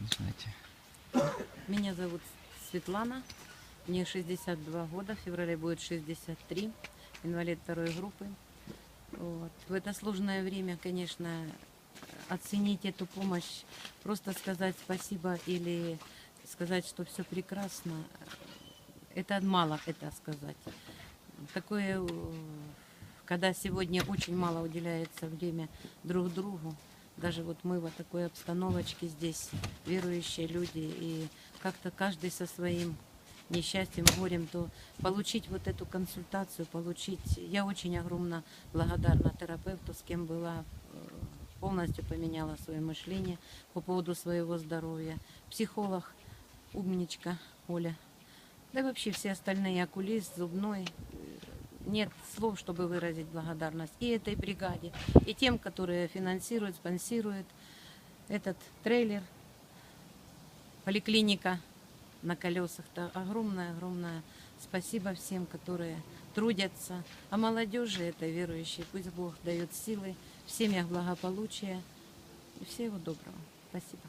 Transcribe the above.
знаете. Меня зовут Светлана, мне 62 года, в феврале будет 63, инвалид второй группы. Вот. В это сложное время, конечно, оценить эту помощь, просто сказать спасибо или сказать, что все прекрасно, это мало это сказать. Такое, э, когда сегодня очень мало уделяется время друг другу, даже вот мы в такой обстановочке здесь, верующие люди, и как-то каждый со своим несчастьем, горем, то получить вот эту консультацию, получить... Я очень огромно благодарна терапевту, с кем была, э, полностью поменяла свое мышление по поводу своего здоровья. Психолог, умничка Оля. Да и вообще все остальные, окулист, зубной. Нет слов, чтобы выразить благодарность и этой бригаде, и тем, которые финансируют, спонсируют этот трейлер, поликлиника на колесах. То огромное-огромное спасибо всем, которые трудятся. А молодежи это верующие. Пусть Бог дает силы, в семьях благополучия. И всего доброго. Спасибо.